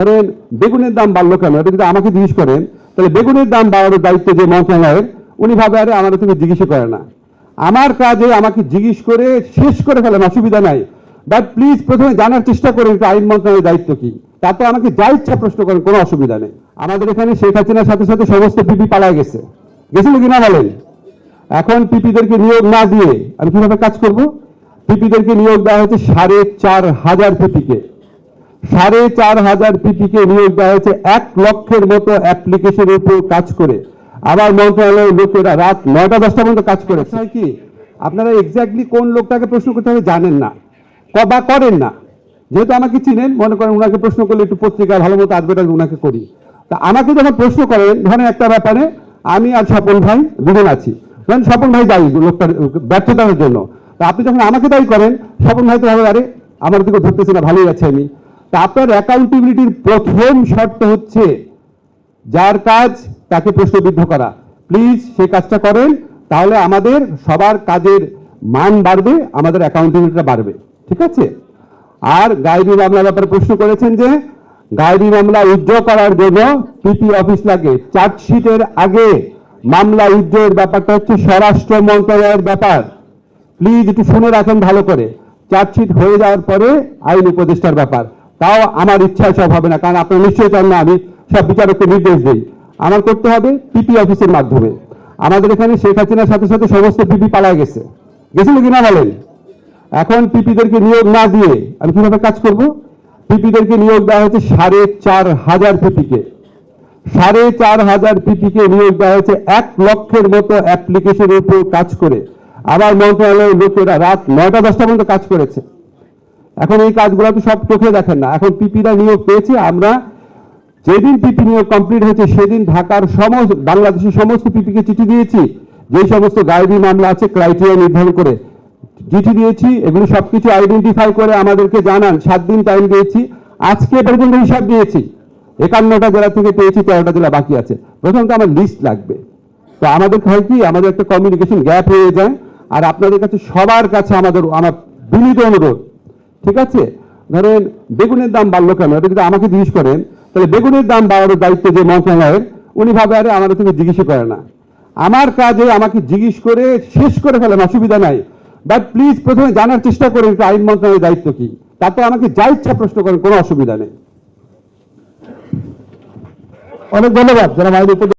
ধরেন বেগুনের দাম বাড়লো কেন? এটা যদি আমাকে জিজ্ঞেস করেন, তাহলে বেগুনের দাম বাড়ানোর দায়িত্ব যে মন্ত্রণালয়ের উনি ভাবে, আরে আমার তুমি জিজ্ঞেস করে না। আমার কাজে আমাকে জিজ্ঞেস করে শেষ করে ফেলেন, অসুবিধা নাই। বাট প্লিজ প্রথমে জানার চেষ্টা করেন আইন মন্ত্রণালয়ের দায়িত্ব কি। তারপর আমাকে যা ইচ্ছা প্রশ্ন করেন, কোনো অসুবিধা নেই। আমাদের এখানে শেখ হাসিনার সাথে সাথে সমস্ত পিপি পালায় গেছে। গেছিল কিনা বলেন? এখন পিপিদেরকে নিয়োগ না দিয়ে আমি কীভাবে কাজ করব? পিপিদেরকে নিয়োগ দেওয়া হয়েছে সাড়ে চার হাজার পিপিকে। সাড়ে চার হাজার পিপিকে নিয়োগ দেওয়া হয়েছে এক লক্ষের মতো অ্যাপ্লিকেশনের উপর কাজ করে। আবার মন্ত্রণালয়ের লোকেরা রাত নয়টা, দশটা পর্যন্ত কাজ করে কি, আপনারা এক্স্যাক্টলি কোন লোকটাকে প্রশ্ন করতে হবে জানেন না। বা করেন না। যেহেতু আমাকে চিনেন, মনে করেন ওনাকে প্রশ্ন করলে একটু পত্রিকায় ভালো মতো অ্যাডভার্টাইজ ওনাকে করি। তা আমাকে যখন প্রশ্ন করেন ধরেন একটা ব্যাপারে আমি আর স্বপন ভাই দুজন আছি। ধরেন স্বপন ভাই দায়ী লোকটার, ব্যর্থতার জন্য। তা আপনি যখন আমাকে দায়ী করেন, স্বপন ভাই তো ভাবে, আরে, আমার দিকে ধরতেছে না, ভালোই আছে আমি। আপনার অ্যাকাউন্টেবিলিটির প্রথম শর্ত হচ্ছে যার কাজ তাকে প্রশ্নবিদ্ধ করা। প্লিজ সে কাজটা করেন, তাহলে আমাদের সবার কাজের মান বাড়বে, আমাদের অ্যাকাউন্টেবিলিটিটা বাড়বে। ঠিক আছে? আর গায়েবী মামলার ব্যাপারে প্রশ্ন করেছেন যে, গায়েবী মামলা উজ্জ্ব করার জন্য পিপি অফিস লাগে? চার্জশিটের আগে মামলা উজ্জ্বের ব্যাপারটা হচ্ছে স্বরাষ্ট্র মন্ত্রণালয়ের ব্যাপার। প্লিজ একটু শুনে রাখেন ভালো করে। চার্জশিট হয়ে যাওয়ার পরে আইন উপদেষ্টার ব্যাপার। তাও আমার ইচ্ছায় সব হবে না, কারণ আপনারা নিশ্চয়ই চান না আমি সব বিচারককে নির্দেশ দিই। আমার করতে হবে পিপি অফিসের মাধ্যমে। আমাদের এখানে শেখ হাসিনার সাথে সাথে সমস্ত পিপি পালায় গেছে। গেছিল কিনা বলেন? এখন পিপিদেরকে নিয়োগ না দিয়ে আমি কীভাবে কাজ করব? পিপিদেরকে নিয়োগ দেওয়া হয়েছে সাড়ে চার হাজার পিপিকে সাড়ে চার হাজার পিপিকে নিয়োগ দেওয়া হয়েছে এক লক্ষের মতো অ্যাপ্লিকেশনের উপর কাজ করে। আবার মন্ত্রণালয়ের লোকেরা রাত নয়টা দশটা পর্যন্ত কাজ করেছে। এখন এই কাজগুলো তো সব চোখে দেখেন না। এখন পিপিরা নিয়োগ পেয়েছে, আমরা যেদিন পিপি নিয়োগ কমপ্লিট হয়েছে, সেদিন ঢাকার সমস্ত, বাংলাদেশের সমস্ত পিপিকে চিঠি দিয়েছি। যেই সমস্ত গায়েবী মামলা আছে ক্রাইটেরিয়া নির্ধারণ করে চিঠি দিয়েছি, এগুলো সবকিছু আইডেন্টিফাই করে আমাদেরকে জানান, সাত দিন টাইম দিয়েছি। আজকে পর্যন্ত হিসাব দিয়েছি। একান্নটা জেলা থেকে পেয়েছি, তেরোটা জেলা বাকি আছে। প্রথম তো আমার লিস্ট লাগবে। তো আমাদের হয় কি, আমাদের একটা কমিউনিকেশন গ্যাপ হয়ে যায়। আর আপনাদের কাছে সবার কাছে আমাদের, আমার বিনীত অনুরোধ ঠিক আছে? ধরেন বেগুনের দাম বাড়লো কেন? এটা যদি আমাকে জিজ্ঞেস করেন, তাহলে বেগুনের দাম বাড়ানোর দায়িত্ব যে মন্ত্রণালয়ের, উনি ভাবে, আরে আমার তুমি জিজ্ঞেস করে না। আমার কাজে আমাকে জিজ্ঞেস করে শেষ করে ফেলেন, অসুবিধা নাই। বাট প্লিজ প্রথমে জানার চেষ্টা করেন আইন মন্ত্রণালয়ের দায়িত্ব কি। তারপর আমাকে যা ইচ্ছা প্রশ্ন করেন, কোনো অসুবিধা নেই। অনেক ধন্যবাদ যারা উপদেষ্টা।